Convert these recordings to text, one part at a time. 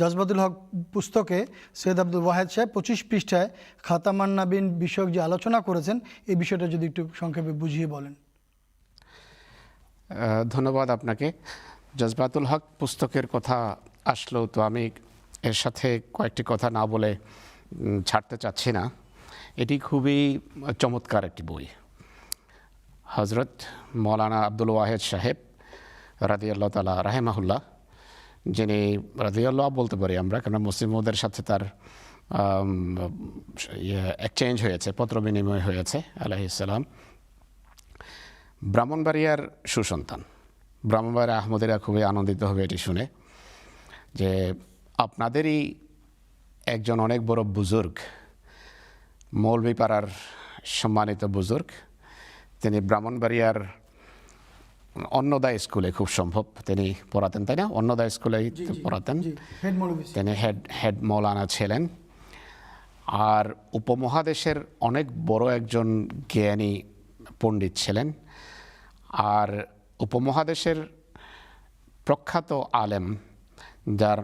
জজবাতুল হক পুস্তকে সৈয়দ আব্দুল ওয়াহেদ সাহেব পঁচিশ পৃষ্ঠায় খাতামান নাবিন বিষয়ক যে আলোচনা করেছেন, এই বিষয়টা যদি একটু সংক্ষেপে বুঝিয়ে বলেন। ধন্যবাদ আপনাকে। জজবাতুল হক পুস্তকের কথা আসলো তো আমি এর সাথে কয়েকটি কথা না বলে ছাড়তে চাচ্ছি না। এটি খুবই চমৎকার একটি বই। হজরত মৌলানা আব্দুল ওয়াহেদ সাহেব রাদিয়াল্লাহ তালা রাহেমাহুল্লাহ যিনি রাদিয়াল্লাহ বলতে পারি আমরা কারণ মুসলিমদের সাথে তার এক্সচেঞ্জ হয়েছে, পত্র বিনিময় হয়েছে আলাইসালাম ব্রাহ্মণবাড়িয়ার সুসন্তান। ব্রাহ্মণবাড়িয়া আহমদেরা খুবই আনন্দিত হবে এটি শুনে যে আপনাদেরই একজন অনেক বড় বুজুর্গ, মৌলভীপাড়ার সম্মানিত বুজুর্গ, তিনি ব্রাহ্মণবাড়িয়ার অন্নদা স্কুলে খুব সম্ভব। তিনি পড়াতেন তাই না? অন্নদা স্কুলেই পড়াতেন। তিনি হেড হেড মৌলানা ছিলেন। আর উপমহাদেশের অনেক বড় একজন জ্ঞানী পণ্ডিত ছিলেন। আর উপমহাদেশের প্রখ্যাত আলেম যার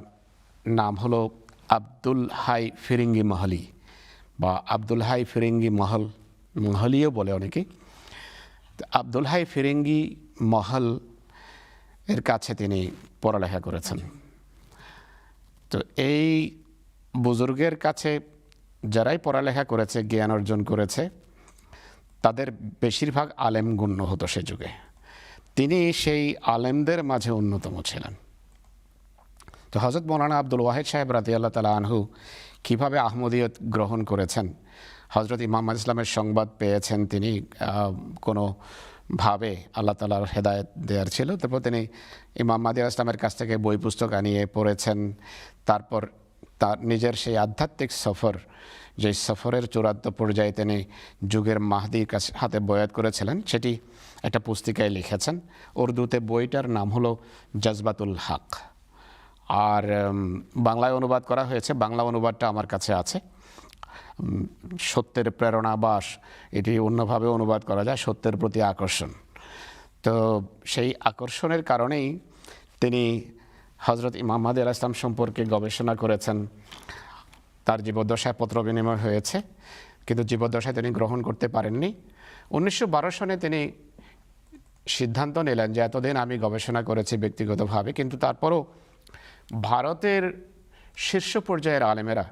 নাম হলো আব্দুল হাই ফিরিঙ্গি মহলি বা আব্দুল হাই ফিরিঙ্গি মহল মহলিও বলে অনেকে। আব্দুল হাই ফিরিঙ্গি মহল এর কাছে তিনি পড়ালেখা করেছেন। তো এই বুজুর্গের কাছে যারাই পড়ালেখা করেছে, জ্ঞান অর্জন করেছে, তাদের বেশিরভাগ আলেম গণ্য হতো সে যুগে। তিনি সেই আলেমদের মাঝে অন্যতম ছিলেন। তো হজরত মৌলানা আব্দুল ওয়াহেদ সাহেব রাতি আল্লাহ তালা আনহু কীভাবে আহমদীয়ত গ্রহণ করেছেন? হজরত ইমাম ইসলামের সংবাদ পেয়েছেন তিনি কোনো ভাবে আল্লাহ তালার হেদায়ত দেওয়ার ছিল। তারপর তিনি ইমাম মাদিয়া ইসলামের কাছ থেকে বই পুস্তক আনিয়ে পড়েছেন। তারপর তার নিজের সেই আধ্যাত্মিক সফর যে সফরের চূড়ান্ত পর্যায়ে তিনি যুগের মাহদির কাছে হাতে বয়াত করেছিলেন, সেটি একটা পুস্তিকায় লিখেছেন। উর্দুতে বইটার নাম হলো জজবাতুল হক। আর বাংলায় অনুবাদ করা হয়েছে। বাংলা অনুবাদটা আমার কাছে আছে। সত্যের প্রেরণা বাস এটি অন্যভাবে অনুবাদ করা যায়, সত্যের প্রতি আকর্ষণ। তো সেই আকর্ষণের কারণেই তিনি হজরত ইমাম মাদি আলাহ ইসলাম সম্পর্কে গবেষণা করেছেন। তার জীবদ্দশায় পত্র বিনিময় হয়েছে, কিন্তু জীবদ্দশায় তিনি গ্রহণ করতে পারেননি। উনিশশো বারো সনে তিনি সিদ্ধান্ত নিলেন যে, এতদিন আমি গবেষণা করেছি ব্যক্তিগতভাবে, কিন্তু তারপরও ভারতের শীর্ষ পর্যায়ের আলেমেরা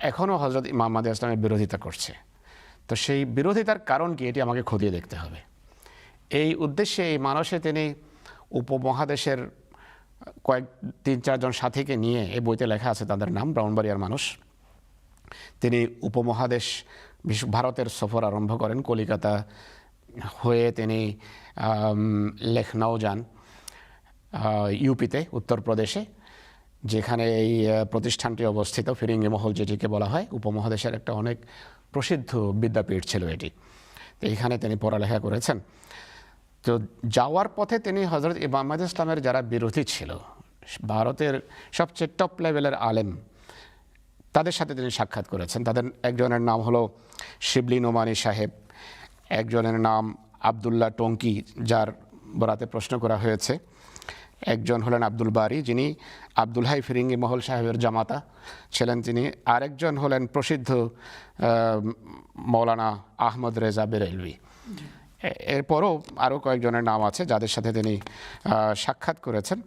এখনও হজরত ইমাম মাদি ইসলামের বিরোধিতা করছে। তো সেই বিরোধিতার কারণ কি? এটি আমাকে খতিয়ে দেখতে হবে। এই উদ্দেশ্যে এই মানসে তিনি উপমহাদেশের কয়েক তিন চারজন সাথীকে নিয়ে এই বইতে লেখা আছে তাদের নাম ব্রাউনবাড়িয়ার মানুষ। তিনি উপমহাদেশ ভারতের সফর আরম্ভ করেন কলিকাতা হয়ে তিনি আম, লখনৌ যান ইউপিতে উত্তরপ্রদেশে। যেখানে এই প্রতিষ্ঠানটি অবস্থিত, ফিরিঙ্গি মহল যেটিকে বলা হয়, উপমহাদেশের একটা অনেক প্রসিদ্ধ বিদ্যাপীঠ ছিল এটি। তো এইখানে তিনি পড়ালেখা করেছেন। তো যাওয়ার পথে তিনি হজরত ইমামাদ ইসলামের যারা বিরোধী ছিল, ভারতের সবচেয়ে টপ লেভেলের আলেম, তাদের সাথে তিনি সাক্ষাৎ করেছেন। তাদের একজনের নাম হলো শিবলি নোমানি সাহেব, একজনের নাম আবদুল্লাহ টঙ্কি, যার বরাতে প্রশ্ন করা হয়েছে। একজন হলেন আব্দুল বারি, যিনি আব্দুল হাই ফিরিঙ্গি মহল সাহেবের জামাতা ছিলেন তিনি। আরেকজন হলেন প্রসিদ্ধ মৌলানা আহমদ রেজা বেরেলভি। এরপরও আরও কয়েকজনের নাম আছে যাদের সাথে তিনি সাক্ষাৎ করেছেন।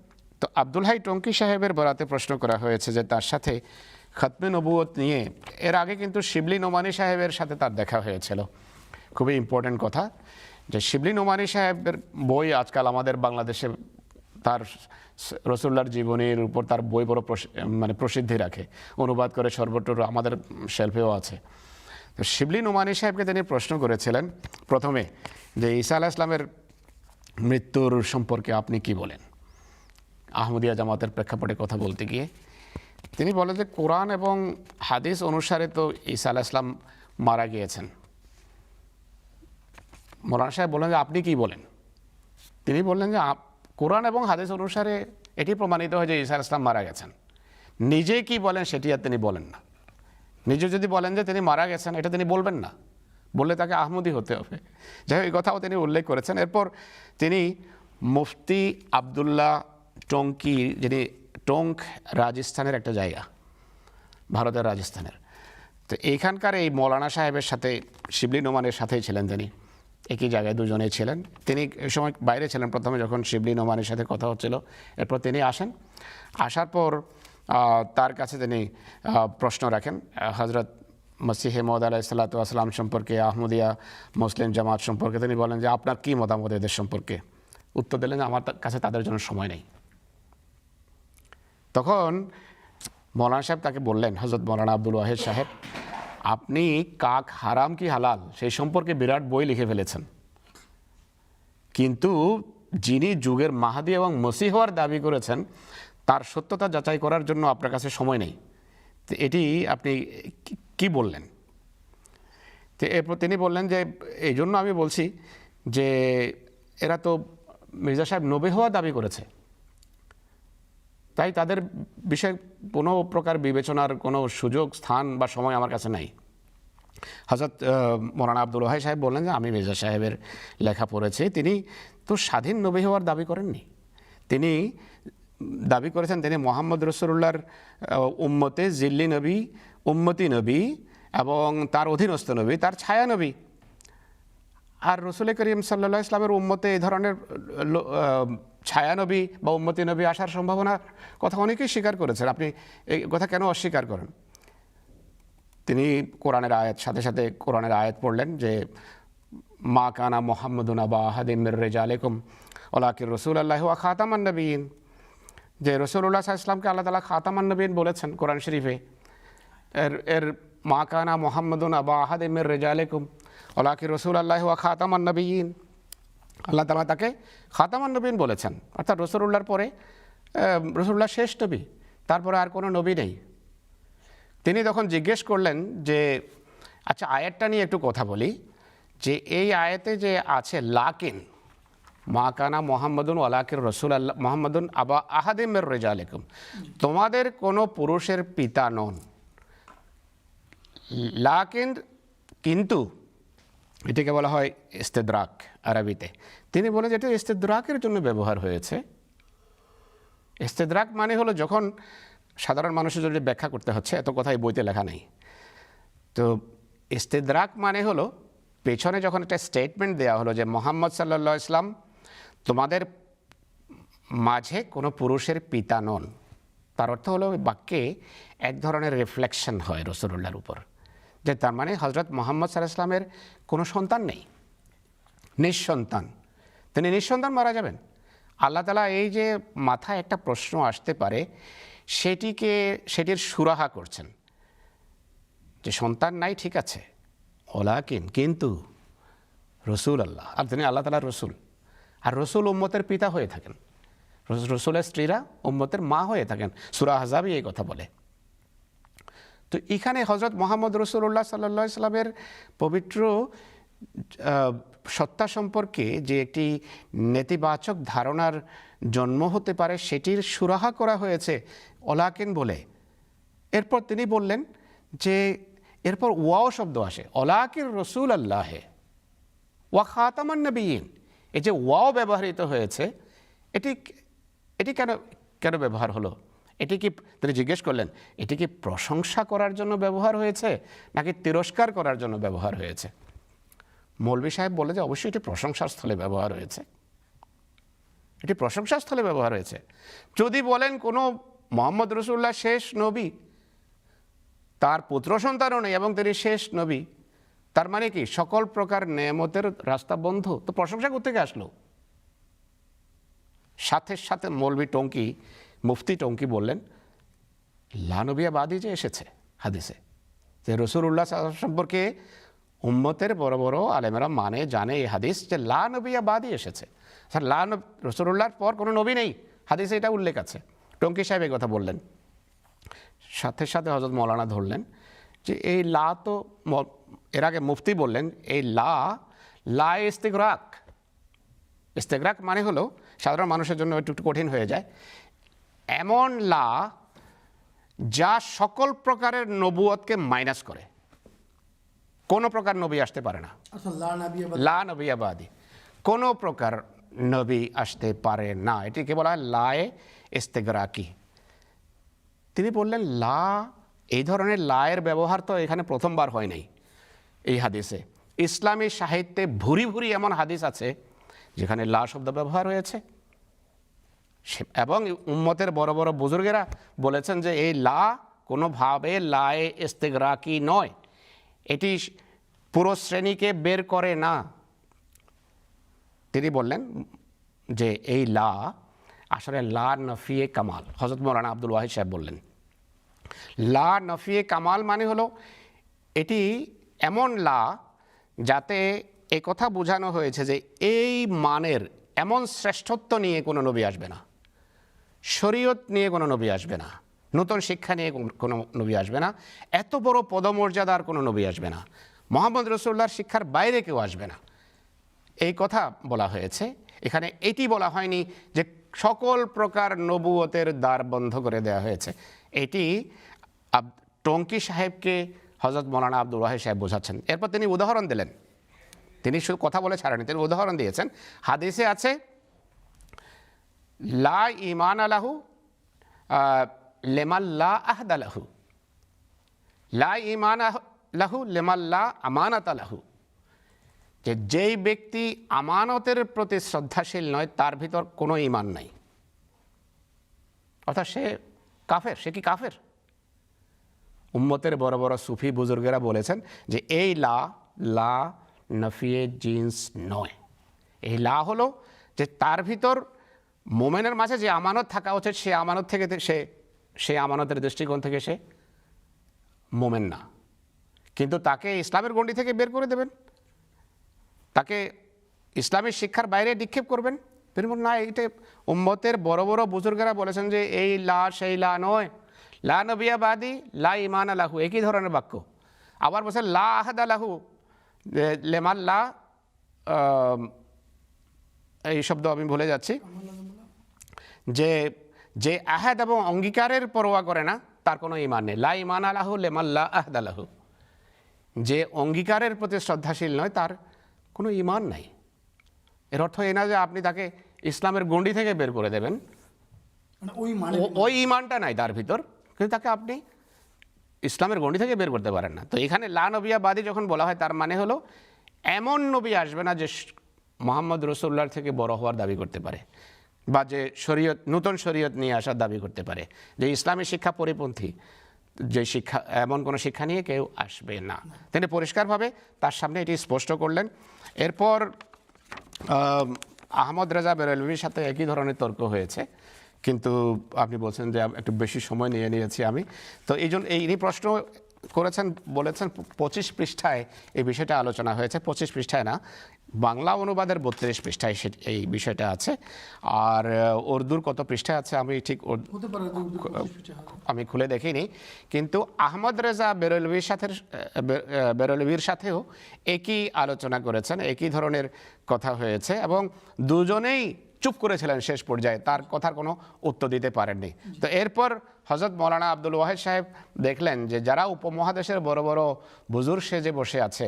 তো আব্দুল হাই টঙ্কি সাহেবের বরাতে প্রশ্ন করা হয়েছে যে তার সাথে খতমে নবুয়ত নিয়ে, এর আগে কিন্তু শিবলি নোমানি সাহেবের সাথে তার দেখা হয়েছিল। খুবই ইম্পর্ট্যান্ট কথা যে শিবলি নোমানি সাহেবের বই আজকাল আমাদের বাংলাদেশে তার রসুল্লার জীবনীর উপর তার বই বড় মানে প্রসিদ্ধি রাখে। অনুবাদ করে সর্বত্র আমাদের শেলফেও আছে। তো শিবলি নোমানি সাহেবকে তিনি প্রশ্ন করেছিলেন প্রথমে যে ঈসা আলাহ ইসলামের মৃত্যুর সম্পর্কে আপনি কি বলেন? আহমদিয়া জামাতের প্রেক্ষাপটে কথা বলতে গিয়ে। তিনি বলেন যে কোরআন এবং হাদিস অনুসারে তো ঈসা আলাহ ইসলাম মারা গিয়েছেন। মৌলানা সাহেব বললেন যে আপনি কি বলেন? তিনি বললেন যে কোরআন এবং হাদিস অনুসারে এটি প্রমাণিত হয় যে ঈসা ইসলাম মারা গেছেন। নিজে কি বলেন সেটি আর তিনি বলেন না। নিজে যদি বলেন যে তিনি মারা গেছেন, এটা তিনি বলবেন না। বললে তাকে আহমদি হতে হবে। যাই এই কথাও তিনি উল্লেখ করেছেন। এরপর তিনি মুফতি আবদুল্লাহ টঙ্কি, যিনি টোঙ্ক রাজস্থানের একটা জায়গা, ভারতের রাজস্থানের। তো এইখানকার এই মৌলানা সাহেবের সাথে, শিবলি নোমানের সাথেই ছিলেন তিনি। একই জায়গায় দুজনেই ছিলেন। তিনি সময় বাইরে ছিলেন প্রথমে যখন শিবলি নোমানের সাথে কথা হচ্ছিল। এরপর তিনি আসেন। আসার পর তার কাছে তিনি প্রশ্ন রাখেন হজরত মসিহে মদ আলাহ সাল্লাতু আসসালাম সম্পর্কে, আহমদিয়া মুসলিম জামাত সম্পর্কে তিনি বলেন যে, আপনার কী মতামত এদের সম্পর্কে? উত্তর দিলেন আমার কাছে তাদের জন্য সময় নেই। তখন মৌলানা সাহেব তাকে বললেন হজরত মৌলানা আব্দুল ওয়াহেদ সাহেব আপনি কাক হারাম কি হালাল সেই সম্পর্কে বিরাট বই লিখে ফেলেছেন। কিন্তু যিনি যুগের মাহাদি এবং মসি হওয়ার দাবি করেছেন, তার সত্যতা যাচাই করার জন্য আপনার কাছে সময় নেই। তো এটি আপনি কি- বললেন? তো এরপর তিনি বললেন যে, এই জন্য আমি বলছি যে, এরা তো মির্জা সাহেব নবী হওয়ার দাবি করেছে। তাই তাদের বিষয়ে কোনো প্রকার বিবেচনার কোনো সুযোগ, স্থান বা সময় আমার কাছে নাই। হজরত মৌলানা আব্দুল ওয়াহাই সাহেব বললেন যে, আমি মির্জা সাহেবের লেখা পড়েছি। তিনি তো স্বাধীন নবী হওয়ার দাবি করেননি। তিনি দাবি করেছেন, তিনি মোহাম্মদ রসুল্লাহর উম্মতে জিল্লি নবী, উম্মতি নবী এবং তার অধীনস্থ নবী, তার ছায়া নবী। আর রসুল করিম সাল্লা ইসলামের উম্মতে এই ধরনের ছায়ানবী বা উম্মতি নবী আসার সম্ভাবনার কথা অনেকেই স্বীকার করেছেন। আপনি এই কথা কেন অস্বীকার করেন? তিনি কোরআনের আয়াত, সাথে সাথে কোরআনের আয়াত পড়লেন যে, মা কানা মোহাম্মদুন আবা আহাদিম রেজা আলেকুম ওলাকির রসুল আল্লাহ খাতামান নবীন যে রসুল্লাহ ইসলামকে আল্লাহ তালা খাতামান নবীন বলেছেন কোরআন শরীফে। এর এর মা কানা মোহাম্মদুন আবা আহাদিমের রেজা আলেকুম ওলাকি রসুল আল্লাহ ওয়া খাতামান নবীন আল্লাহ তালা তাকে খাতামান নবীন বলেছেন। অর্থাৎ রসুল্লাহর পরে রসুল্লাহ শেষ নবী। তারপরে আর কোনো নবী নেই। তিনি তখন জিজ্ঞেস করলেন যে আচ্ছা আয়াতটা নিয়ে একটু কথা বলি। যে এই আয়াতে যে আছে, লাকিন, মা কানা মোহাম্মদুন ওয়ালাকির রসুল আল্লাহ মোহাম্মদুন আবা আহাদিমের রেজা আলেকুম তোমাদের কোনো পুরুষের পিতা নন। লাকিন কিন্তু এটিকে বলা হয় ইস্তেদ্রাক আরবিতে। তিনি বলেন যে এটা ইস্তেদ্রাকের জন্য ব্যবহার হয়েছে। ইস্তেদ্রাক মানে হলো যখন সাধারণ মানুষের জন্য ব্যাখ্যা করতে হচ্ছে, এত কথা এই বইতে লেখা নেই। তো ইস্তেদ্রাক মানে হলো পেছনে যখন একটা স্টেটমেন্ট দেওয়া হলো যে মোহাম্মদ সাল্লা ইসলাম তোমাদের মাঝে কোনো পুরুষের পিতা নন, তার অর্থ হলো ওই বাক্যে এক ধরনের রিফ্লেকশন হয় রসুল্লাহর উপর। যে তার মানে হজরত মোহাম্মদ সাল্লাহ ইসলামের কোনো সন্তান নেই। নিঃসন্তান। তিনি নিঃসন্তান মারা যাবেন। আল্লাহ তালা এই যে মাথায় একটা প্রশ্ন আসতে পারে, সেটিকে, সেটির সুরাহা করছেন। যে সন্তান নাই, ঠিক আছে। ওলাকিন, কিন্তু রসুল আল্লাহ আর তিনি আল্লাহ তালা রসুল। আর রসুল উম্মতের পিতা হয়ে থাকেন। রসুলের স্ত্রীরা উম্মতের মা হয়ে থাকেন। সুরা এই কথা বলে। তো এখানে হজরত মোহাম্মদ রসুল্লাহ সাল্লা সাল্লামের পবিত্র সত্তা সম্পর্কে যে একটি নেতিবাচক ধারণার জন্ম হতে পারে সেটির সুরাহা করা হয়েছে অলাকিন বলে। এরপর তিনি বললেন যে, এরপর ওয়াও শব্দ আসে অলাকির রসুল আল্লাহে ওয়া খাতামান নবীন এই যে ওয়াও ব্যবহৃত হয়েছে, এটি এটি কেন কেন ব্যবহার হলো? এটি কি তিনি জিজ্ঞেস করলেন, এটি কি প্রশংসা করার জন্য ব্যবহার হয়েছে, নাকি তিরস্কার করার জন্য ব্যবহার হয়েছে? মৌলবী সাহেব বলে যে অবশ্যই এটি প্রশংসার স্থলে ব্যবহার হয়েছে। এটি প্রশংসার স্থলে ব্যবহার হয়েছে। যদি বলেন কোনো মোহাম্মদ রসুল্লাহ শেষ নবী, তার পুত্র সন্তানও নেই এবং তিনি শেষ নবী, তার মানে কি সকল প্রকার নেয়ামতের রাস্তা বন্ধ? তো প্রশংসা কোথেকে আসলো? সাথে সাথে মৌলভী টঙ্কি মুফতি টঙ্কি বললেন লানবিয়া বাদী যে এসেছে হাদিসে, যে রসুল্লাহ সম্পর্কে উম্মতের বড় বড় আলেমেরা মানে জানে এই হাদিস যে লা নবিয়া বাদই এসেছে। স্যার লা রসুল্লাহর পর কোনো নবী নেই, হাদিসে এটা উল্লেখ আছে। টঙ্কি সাহেব কথা বললেন। সাথে সাথে হজরত মৌলানা ধরলেন যে এই লা তো এর আগে মুফতি বললেন, এই লা লা ইস্তেগরাক। ইস্তেগরাক মানে হলো সাধারণ মানুষের জন্য একটু একটু কঠিন হয়ে যায়। এমন লা যা সকল প্রকারের নবুয়তকে মাইনাস করে। কোনো প্রকার নবী আসতে পারে না। আচ্ছা লা নবী আবাদি। কোনো প্রকার নবী আসতে পারে না। এটিকে বলা হয় লায়ে ইস্তেগরাকি। তিনি বললেন লা এই ধরনের লায়ের ব্যবহার তো এখানে প্রথমবার হয় নাই এই হাদিসে। ইসলামী সাহিত্যে ভুরি ভুরি এমন হাদিস আছে যেখানে লা শব্দ ব্যবহার হয়েছে। এবং উম্মতের বড় বড় বুজুর্গেরা বলেছেন যে এই লা কোনোভাবে লায়ে ইস্তেগরাকি নয়। এটি পুরো শ্রেণীকে বের করে না। তিনি বললেন যে এই লা আসলে লা নফিয়ে কামাল। হজরত মৌলানা আব্দুল ওয়াহিদ সাহেব বললেন, লা নফিয়ে কামাল মানে হলো এটি এমন লা যাতে এ কথা বোঝানো হয়েছে যে এই মানের এমন শ্রেষ্ঠত্ব নিয়ে কোনো নবী আসবে না। শরীয়ত নিয়ে কোনো নবী আসবে না। নতুন শিক্ষা নিয়ে কোন- নবী আসবে না। এত বড় পদমর্যাদার কোনো নবী আসবে না। মোহাম্মদ রসুল্লাহর শিক্ষার বাইরে কেউ আসবে না। এই কথা বলা হয়েছে। এখানে এটি বলা হয়নি যে সকল প্রকার নবুয়তের দ্বার বন্ধ করে দেওয়া হয়েছে। এটি আব- টঙ্কি সাহেবকে হজরত মৌলানা আব্দুল ওয়াহিদ সাহেব বোঝাচ্ছেন। এরপর তিনি উদাহরণ দিলেন। তিনি শুধু কথা বলে ছাড়েনি তিনি উদাহরণ দিয়েছেন। হাদিসে আছে লা ইমান আলাহু লেমাল্লা আহদ আলাহু লা ইমান লাহু লেমাল্লা আমানাত আলাহু যে যেই ব্যক্তি আমানতের প্রতি শ্রদ্ধাশীল নয়, তার ভিতর কোনো ইমান নাই। অর্থাৎ সে কাফের, সে কি কাফের? উম্মতের বড় বড় সুফি বুজুর্গেরা বলেছেন যে এই লা লা নফিয়ে জিন্স নয়। এই লা হলো যে তার ভিতর মোমেনের মাঝে যে আমানত থাকা উচিত সে আমানত থেকে সে সে আমানতের দৃষ্টিকোণ থেকে সে মোমেন না। কিন্তু তাকে ইসলামের গণ্ডি থেকে বের করে দেবেন। তাকে ইসলামের শিক্ষার বাইরে নিক্ষেপ করবেন। তিনি না এইটা উম্মতের বড় বড় বুজুর্গেরা বলেছেন যে এই লা সেই লা নয়। লা নবিয়া বাদি লা ইমান আলাহু একই ধরনের বাক্য। আবার বলছেন লা আহাদ আলাহু যে লেমান লা আম, এই শব্দ আমি ভুলে যাচ্ছি। যে যে আহাদ এবং অঙ্গীকারের পরোয়া করে না তার কোনো ইমান নেই। লা ইমান আলাহু লেমাল্লা আহাদ আলাহু। যে অঙ্গীকারের প্রতি শ্রদ্ধাশীল নয় তার কোনো ইমান নাই। এর অর্থ এই না যে আপনি তাকে ইসলামের গণ্ডি থেকে বের করে দেবেন। মানে ওই মানে ওই ইমানটা নাই তার ভিতর। কিন্তু তাকে আপনি ইসলামের গণ্ডি থেকে বের করতে পারেন না। তো এখানে লা নবিয়া বাদী যখন বলা হয় তার মানে হলো এমন নবী আসবে না যে মোহাম্মদ রসুল্লার থেকে বড় হওয়ার দাবি করতে পারে। বা যে শরীয়ত, নতুন শরীয়ত নিয়ে আসার দাবি করতে পারে। যে ইসলামী শিক্ষা পরিপন্থী, যে শিক্ষা, এমন কোনো শিক্ষা নিয়ে কেউ আসবে না। তিনি পরিষ্কারভাবে তার সামনে এটি স্পষ্ট করলেন। এরপর আহমদ রেজা বেরলভির সাথে একই ধরনের তর্ক হয়েছে। কিন্তু আপনি বলছেন যে একটু বেশি সময় নিয়ে নিয়েছি আমি। তো এই জন্য এই প্রশ্ন করেছেন বলেছেন পঁচিশ পৃষ্ঠায় এই বিষয়টা আলোচনা হয়েছে। পঁচিশ পৃষ্ঠায় না বাংলা অনুবাদের বত্রিশ পৃষ্ঠায় সে- এই বিষয়টা আছে। আর উর্দুর কত পৃষ্ঠায় আছে আমি ঠিক। আমি খুলে দেখিনি। কিন্তু আহমদ রেজা বেরলভির সাথে বেরলভির সাথেও একই আলোচনা করেছেন একই ধরনের কথা হয়েছে এবং দুজনেই চুপ করেছিলেন শেষ পর্যায়ে। তার কথার কোনো উত্তর দিতে পারেননি। তো এরপর হজরত মৌলানা আব্দুল ওয়াহেদ সাহেব দেখলেন যে যারা উপমহাদেশের বড় বড় বুজুর সেজে বসে আছে,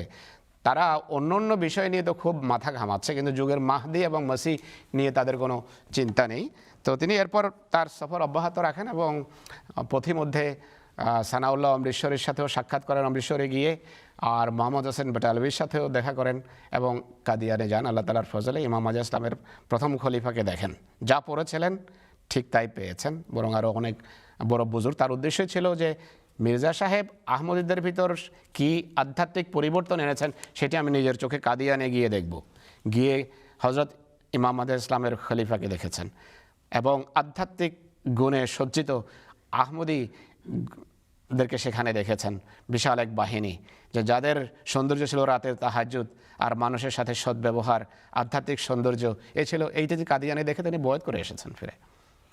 তারা অন্য অন্য বিষয় নিয়ে তো খুব মাথা ঘামাচ্ছে, কিন্তু যুগের মাহদি এবং মাসি নিয়ে তাদের কোনো চিন্তা নেই। তো তিনি এরপর তার সফর অব্যাহত রাখেন এবং পথিমধ্যে সানাউল্লাহ অমৃতসরের সাথেও সাক্ষাৎ করেন অমৃতসরে গিয়ে, আর মোহাম্মদ হোসেন বেটালভির সাথেও দেখা করেন এবং কাদিয়ানে যান। আল্লাহ তালার ফজলে ইমাম আজা ইসলামের প্রথম খলিফাকে দেখেন। যা পড়েছিলেন ঠিক তাই পেয়েছেন, বরং আরও অনেক বড় বুজুর তার উদ্দেশ্য ছিল যে মির্জা সাহেব আহমদীদের ভিতর কি আধ্যাত্মিক পরিবর্তন এনেছেন, সেটি আমি নিজের চোখে কাদিয়ানে গিয়ে দেখব। গিয়ে হজরত ইমাম ইসলামের খলিফাকে দেখেছেন এবং আধ্যাত্মিক গুণে সজ্জিত আহমদী দেরকে সেখানে দেখেছেন। বিশাল এক বাহিনী যে যাদের সৌন্দর্য ছিল রাতের তাহাজুদ আর মানুষের সাথে সদ্ব্যবহার, আধ্যাত্মিক সৌন্দর্য, এ ছিল, এইটা যে কাদিয়ানে দেখে তিনি বয়ত করে এসেছেন ফিরে।